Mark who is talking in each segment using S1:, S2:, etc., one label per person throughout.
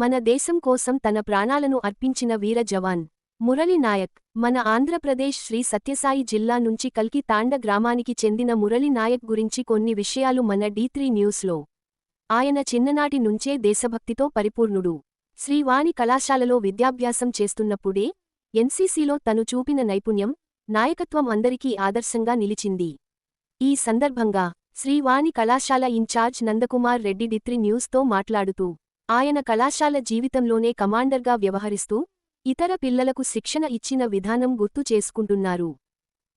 S1: మన దేశం కోసం తన ప్రాణాలను అర్పించిన వీర జవాన్. మురళి నాయక్ మన ఆంధ్రప్రదేశ్ శ్రీ సత్యసాయి జిల్లా నుంచి కల్కి తాండ గ్రామానికి చెందిన మురళి నాయక్ గురించి కొన్ని విషయాలు మన డీ న్యూస్లో. ఆయన చిన్ననాటి నుంచే దేశభక్తితో పరిపూర్ణుడు. శ్రీవాణి కళాశాలలో విద్యాభ్యాసం చేస్తున్నప్పుడే ఎన్సీసీలో తను చూపిన నైపుణ్యం నాయకత్వం అందరికీ ఆదర్శంగా నిలిచింది. ఈ సందర్భంగా శ్రీవాణి కళాశాల ఇన్ఛార్జ్ నందకుమార్ రెడ్డి డిత్రి న్యూస్తో మాట్లాడుతూ ఆయన కళాశాల జీవితంలోనే కమాండర్గా వ్యవహరిస్తూ ఇతర పిల్లలకు శిక్షణ ఇచ్చిన విధానం గుర్తు చేసుకుంటున్నారు.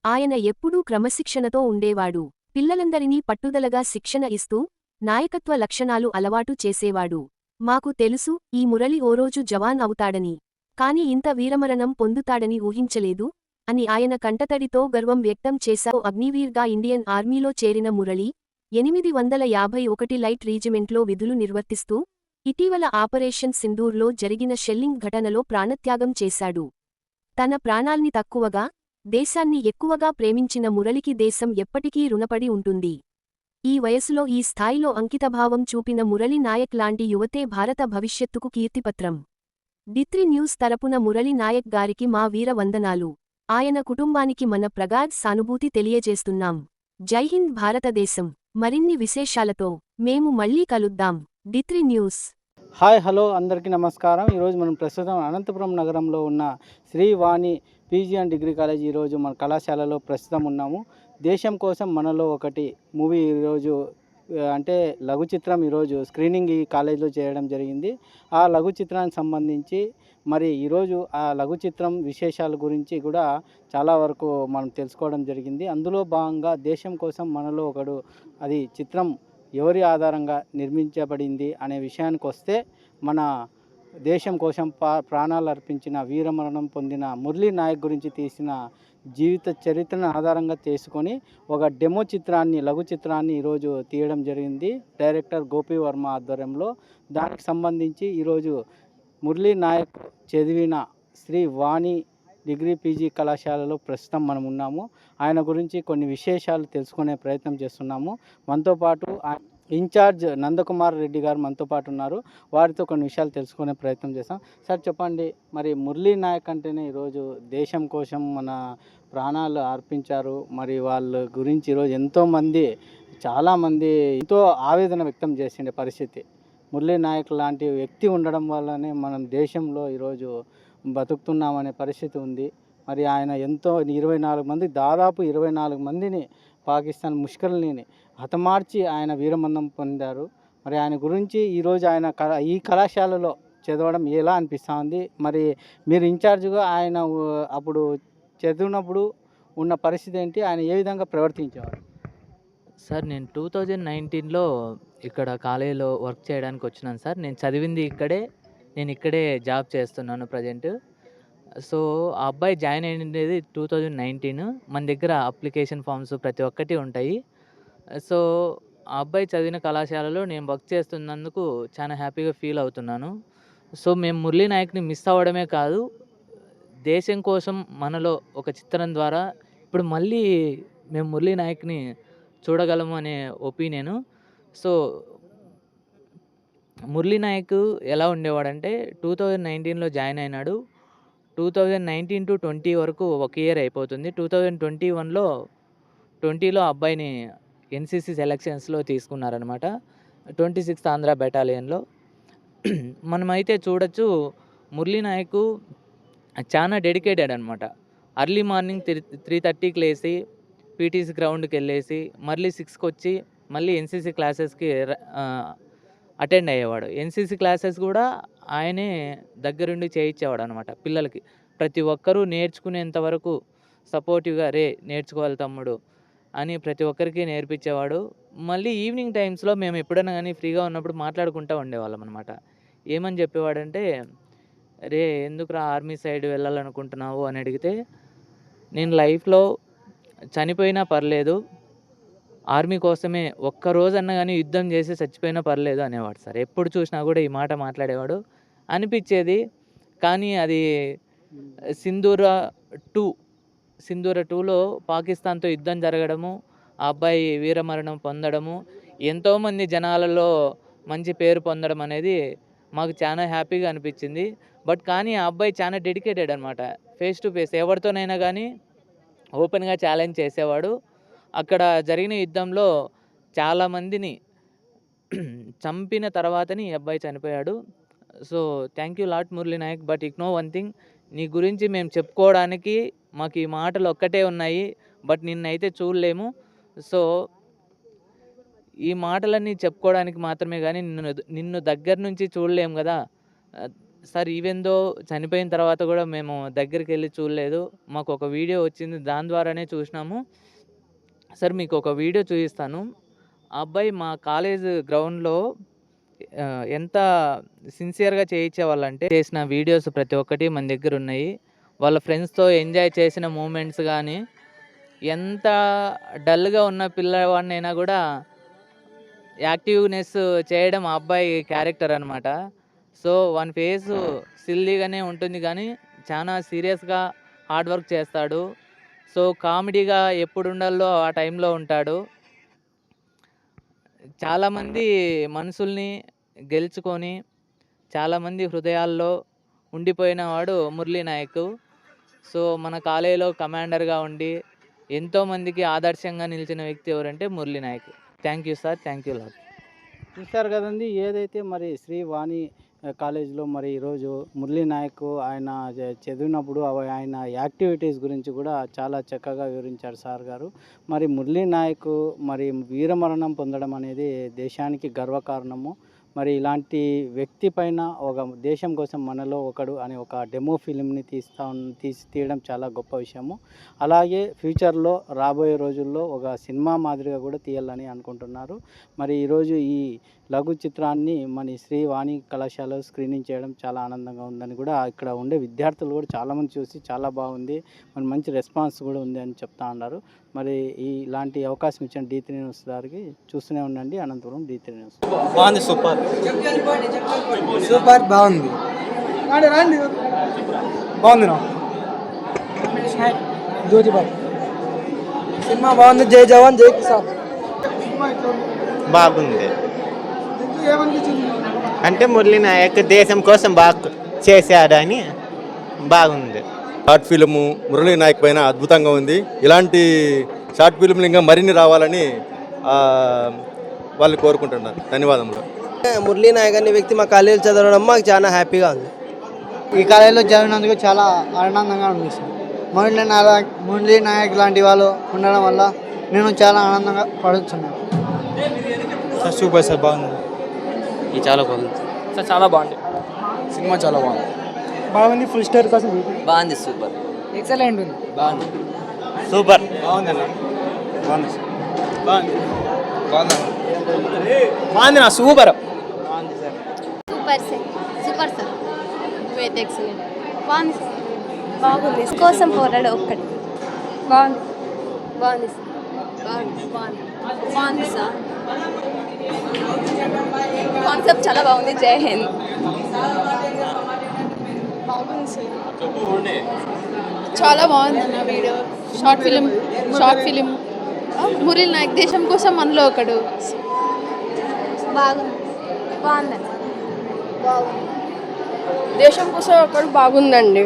S1: ఆయన ఎప్పుడూ క్రమశిక్షణతో ఉండేవాడు. పిల్లలందరినీ పట్టుదలగా శిక్షణ ఇస్తూ నాయకత్వ లక్షణాలు అలవాటు చేసేవాడు. మాకు తెలుసు ఈ మురళి ఓరోజు జవాన్ అవుతాడని. కాని ఇంత వీరమరణం పొందుతాడని ఊహించలేదు అని ఆయన కంటతడితో గర్వం వ్యక్తం చేశారు అగ్నివీర్గా ఇండియన్ ఆర్మీలో చేరిన మురళి ఎనిమిది వందల యాభై ఒకటి లైట్ రీజిమెంట్లో విధులు నిర్వర్తిస్తూ ఇటీవల ఆపరేషన్ సింధూర్లో జరిగిన షెల్లింగ్ ఘటనలో ప్రాణత్యాగం చేశాడు. తన ప్రాణాల్ని తక్కువగా దేశాన్ని ఎక్కువగా ప్రేమించిన మురళికి దేశం ఎప్పటికీ రుణపడి ఉంటుంది. ఈ వయసులో ఈ స్థాయిలో అంకితభావం చూపిన మురళి నాయక్ లాంటి యువతే భారత భవిష్యత్తుకు కీర్తిపత్రం. డిత్రి న్యూస్ తరపున మురళి నాయక్ గారికి మా వీర వందనాలు. ఆయన కుటుంబానికి మన ప్రగాఢ్ సానుభూతి తెలియజేస్తున్నాం. జైహింద్ భారతదేశం. మరిన్ని విశేషాలతో మేము మళ్ళీ కలుద్దాం. డిత్రి న్యూస్.
S2: హాయ్ హలో అందరికీ నమస్కారం. ఈరోజు మనం ప్రస్తుతం అనంతపురం నగరంలో ఉన్న Srivani PG and degree college ఈరోజు మన కళాశాలలో ప్రస్తుతం ఉన్నాము. దేశం కోసం మనలో ఒకటి మూవీ ఈరోజు అంటే లఘు చిత్రం ఈరోజు స్క్రీనింగ్ ఈ కాలేజీలో చేయడం జరిగింది. ఆ లఘు చిత్రానికి సంబంధించి మరి ఈరోజు ఆ లఘు చిత్రం విశేషాల గురించి కూడా చాలా వరకు మనం తెలుసుకోవడం జరిగింది. అందులో భాగంగా దేశం కోసం మనలో ఒకడు అది చిత్రం ఎవరి ఆధారంగా నిర్మించబడింది అనే విషయానికి వస్తే మన దేశం కోసం పా ప్రాణాలు అర్పించిన వీరమరణం పొందిన మురళీ నాయక్ గురించి తీసిన జీవిత చరిత్రను ఆధారంగా చేసుకొని ఒక డెమో చిత్రాన్ని లఘు చిత్రాన్ని ఈరోజు తీయడం జరిగింది. డైరెక్టర్ గోపి వర్మ ఆధ్వర్యంలో. దానికి సంబంధించి ఈరోజు మురళీ నాయక్ చదివిన శ్రీ వాణి డిగ్రీ పీజీ కళాశాలలో ప్రస్తుతం మనం ఉన్నాము. ఆయన గురించి కొన్ని విశేషాలు తెలుసుకునే ప్రయత్నం చేస్తున్నాము. మనతో పాటు ఇన్ఛార్జ్ నందకుమార్ రెడ్డి గారు మనతో పాటు ఉన్నారు. వారితో కొన్ని విషయాలు తెలుసుకునే ప్రయత్నం చేస్తాం. సార్ చెప్పండి మరి మురళీ నాయక్ అంటేనే ఈరోజు దేశం కోసం మన ప్రాణాలు అర్పించారు. మరి వాళ్ళ గురించి ఈరోజు ఎంతోమంది చాలామంది ఎంతో ఆవేదన వ్యక్తం చేసిండే పరిస్థితి. మురళీ నాయక్ లాంటి వ్యక్తి ఉండడం వల్లనే మనం దేశంలో ఈరోజు బతుకుతున్నామనే పరిస్థితి ఉంది. మరి ఆయన ఎంతో ఇరవై నాలుగు మంది దాదాపు ఇరవై నాలుగు మందిని పాకిస్తాన్ ముష్కరుల్ని హతమార్చి ఆయన వీరమరణం పొందారు. మరి ఆయన గురించి ఈరోజు ఆయన ఈ కళాశాలలో చదవడం ఎలా అనిపిస్తూ ఉంది మరి మీరు ఇన్ఛార్జ్గా ఆయన అప్పుడు చదివినప్పుడు ఉన్న పరిస్థితి ఏంటి? ఆయన ఏ విధంగా ప్రవర్తించేవారు?
S3: సార్ నేను టూ థౌజండ్ నైన్టీన్లో ఇక్కడ కాలేజీలో వర్క్ చేయడానికి వచ్చినాను సార్. నేను చదివింది ఇక్కడే నేను ఇక్కడే జాబ్ చేస్తున్నాను ప్రజెంట్. సో ఆ అబ్బాయి జాయిన్ అయ్యింది టూ థౌజండ్ నైన్టీన్. మన దగ్గర అప్లికేషన్ ఫామ్స్ ప్రతి ఒక్కటి ఉంటాయి. సో ఆ అబ్బాయి చదివిన కళాశాలలో నేను వర్క్ చేస్తున్నందుకు చాలా హ్యాపీగా ఫీల్ అవుతున్నాను. సో మేము మురళీ నాయక్ని మిస్ అవ్వడమే కాదు దేశం కోసం మనలో ఒక చిత్రం ద్వారా ఇప్పుడు మళ్ళీ మేము మురళీ నాయక్ని చూడగలము అనే ఒపీనియను. సో మురళీ నాయక్ ఎలా ఉండేవాడంటే టూ థౌజండ్ నైన్టీన్లో జాయిన్ అయినాడు. Two thousand nineteen to twenty వరకు ఒక ఇయర్ అయిపోతుంది. టూ థౌజండ్ ట్వంటీ వన్లో ట్వంటీలో అబ్బాయిని ఎన్సీసీ సెలక్షన్స్లో తీసుకున్నారనమాట ట్వంటీ సిక్స్త్ ఆంధ్ర బెటాలియన్లో. మనమైతే చూడొచ్చు మురళీ నాయకు చాలా డెడికేటెడ్ అనమాట అర్లీ మార్నింగ్ త్రీ త్రీ థర్టీకి లేచి పీటీసీ గ్రౌండ్కి వెళ్ళేసి మళ్ళీ సిక్స్కి వచ్చి మళ్ళీ ఎన్సీసీ క్లాసెస్కి అటెండ్ అయ్యేవాడు. ఎన్సీసీ క్లాసెస్ కూడా ఆయనే దగ్గరుండి చేయించేవాడు అనమాట పిల్లలకి. ప్రతి ఒక్కరూ నేర్చుకునేంత వరకు సపోర్టివ్గా రే నేర్చుకోవాలి తమ్ముడు అని ప్రతి ఒక్కరికి నేర్పించేవాడు. మళ్ళీ ఈవినింగ్ టైమ్స్లో మేము ఎప్పుడైనా కానీ ఫ్రీగా ఉన్నప్పుడు మాట్లాడుకుంటూ ఉండేవాళ్ళం అనమాట ఏమని చెప్పేవాడంటే రే ఎందుకురా ఆర్మీ సైడ్ వెళ్ళాలనుకుంటున్నావు? అని అడిగితే నేను లైఫ్లో చనిపోయినా పర్లేదు ఆర్మీ కోసమే ఒక్కరోజన్నా కానీ యుద్ధం చేసి చచ్చిపోయినా పర్లేదు అనేవాడు సార్. ఎప్పుడు చూసినా కూడా ఈ మాట మాట్లాడేవాడు. అనిపించేది కానీ అది సింధూర టూ సింధూర టూలో పాకిస్తాన్తో యుద్ధం జరగడము ఆ అబ్బాయి వీరమరణం పొందడము ఎంతోమంది జనాలలో మంచి పేరు పొందడం అనేది మాకు చాలా హ్యాపీగా అనిపించింది. బట్ కానీ ఆ అబ్బాయి చాలా డెడికేటెడ్ అనమాట ఫేస్ టు ఫేస్ ఎవరితోనైనా కానీ ఓపెన్గా ఛాలెంజ్ చేసేవాడు. అక్కడ జరిగిన యుద్ధంలో చాలామందిని చంపిన తర్వాతని ఈ అబ్బాయి చనిపోయాడు. So thank you lot Murali Nayak but ఇక్ నో వన్ థింగ్ నీ గురించి మేము చెప్పుకోవడానికి మాకు ఈ మాటలు ఒక్కటే ఉన్నాయి బట్ నిన్నైతే చూడలేము. సో ఈ మాటలన్నీ చెప్పుకోవడానికి మాత్రమే కానీ నిన్ను నిన్ను దగ్గర నుంచి చూడలేము కదా. సార్ ఈవెందో చనిపోయిన తర్వాత కూడా మేము దగ్గరికి వెళ్ళి చూడలేదు మాకు ఒక వీడియో వచ్చింది దాని ద్వారానే చూసినాము. సార్ మీకు ఒక వీడియో చూపిస్తాను. ఆ అబ్బాయి మా కాలేజ్ గ్రౌండ్లో ఎంత సిన్సియర్గా చేయించేవాళ్ళంటే చేసిన వీడియోస్ ప్రతి ఒక్కటి మన దగ్గర ఉన్నాయి. వాళ్ళ ఫ్రెండ్స్తో ఎంజాయ్ చేసిన మూమెంట్స్ కానీ ఎంత డల్గా ఉన్న పిల్లవాడినైనా కూడా యాక్టివ్నెస్ చేయడం ఆ అబ్బాయి క్యారెక్టర్ అనమాట సో వన్ ఫేస్ సిల్లీగానే ఉంటుంది కానీ చాలా సీరియస్గా హార్డ్ వర్క్ చేస్తాడు. సో కామెడీగా ఎప్పుడు ఉండాలో ఆ టైంలో ఉంటాడు. చాలామంది మనుషుల్ని గెలుచుకొని చాలామంది హృదయాల్లో ఉండిపోయిన వాడు మురళీ నాయక్. సో మన కాలేజీలో కమాండర్గా ఉండి ఎంతోమందికి ఆదర్శంగా నిలిచిన వ్యక్తి ఎవరంటే Murali Nayak. Thank you sir thank you lot.
S2: చూస్తారు కదండి ఏదైతే మరి శ్రీవాణి కాలేజీలో మరి ఈరోజు మురళీ నాయక్ ఆయన చదివినప్పుడు ఆయన యాక్టివిటీస్ గురించి కూడా చాలా చక్కగా వివరించారు సార్ గారు. మరి మురళీ నాయక్ మరి వీరమరణం పొందడం అనేది దేశానికి గర్వకారణము. మరి ఇలాంటి వ్యక్తి పైన ఒక దేశం కోసం మనలో ఒకడు అనే ఒక డెమో ఫిలింని తీస్తా తీసి తీయడం చాలా గొప్ప విషయము. అలాగే ఫ్యూచర్లో రాబోయే రోజుల్లో ఒక సినిమా మాదిరిగా కూడా తీయాలని అనుకుంటున్నారు. మరి ఈరోజు ఈ లఘు చిత్రాన్ని మన శ్రీ వాణి కళాశాలలో స్క్రీనింగ్ చేయడం చాలా ఆనందంగా ఉందని కూడా ఇక్కడ ఉండే విద్యార్థులు కూడా చాలామంది చూసి చాలా బాగుంది. మరి మంచి రెస్పాన్స్ కూడా ఉంది అని చెప్తా ఉన్నారు మరి ఈ ఇలాంటి అవకాశం ఇచ్చిన డీ త్రీ న్యూస్ గారికి చూస్తూనే ఉండండి. Anantapuram D three news.
S4: బాగుంది సూపర్.
S5: సూపర్ బాగుంది. బాగుంది జ్యోతిబాబు సినిమా బాగుంది. జై జవాన్ జై కిసాన్.
S4: బాగుంది. అంటే మురళీ నాయక్ దేశం కోసం బాగా చేశాడని బాగుంది.
S6: షార్ట్ ఫిల్ము మురళీ నాయక్ పైన అద్భుతంగా ఉంది. ఇలాంటి షార్ట్ ఫిల్మ్లు ఇంకా మరిన్ని రావాలని వాళ్ళు కోరుకుంటున్నారు. ధన్యవాదములు.
S5: మురళీ నాయక్ అనే వ్యక్తి మా కాలేజీలో చదవడం మాకు చాలా హ్యాపీగా ఉంది.
S7: ఈ కాలేజీలో చదివినందుకు చాలా ఆనందంగా అనిపిస్తుంది మురళీ నాయక్ మురళీ నాయక్ లాంటి వాళ్ళు ఉండడం వల్ల నేను చాలా ఆనందంగా పడుతున్నాను.
S5: సూపర్ సార్ బాగుంది.
S3: ఇది చాలా బాగుంది.
S5: సార్ చాలా బాగుంది. సినిమా చాలా బాగుంది. బాగుంది ఫుల్ స్టార్ కోసం
S3: బాగుంది సూపర్
S5: ఎక్సలెంట్ ఉంది. బాగుంది.
S4: సూపర్
S5: బాగుంది బాగుంది బాగుంది. బాగుంది బాగుంది నా super
S8: super sir super sir నువ్వైతే ఎక్సలెంట్ బాగుంది సార్ బాగుంది. కోసం పోరాడు ఒక్కటి బాగుంది. బాగుంది సార్ బాగుంది బాగుంది. బాగుంది సార్ కాన్సెప్ట్ చాలా బాగుంది. జై హింద్. బాగుంది సార్
S9: చాలా బాగుంది అన్న video. Short film short film. Murali Nayak దేశం కోసం మనలో ఒకడు.
S8: బాగుంది. బాగుంది
S9: దేశం కోసం ఒకడు బాగుందండి.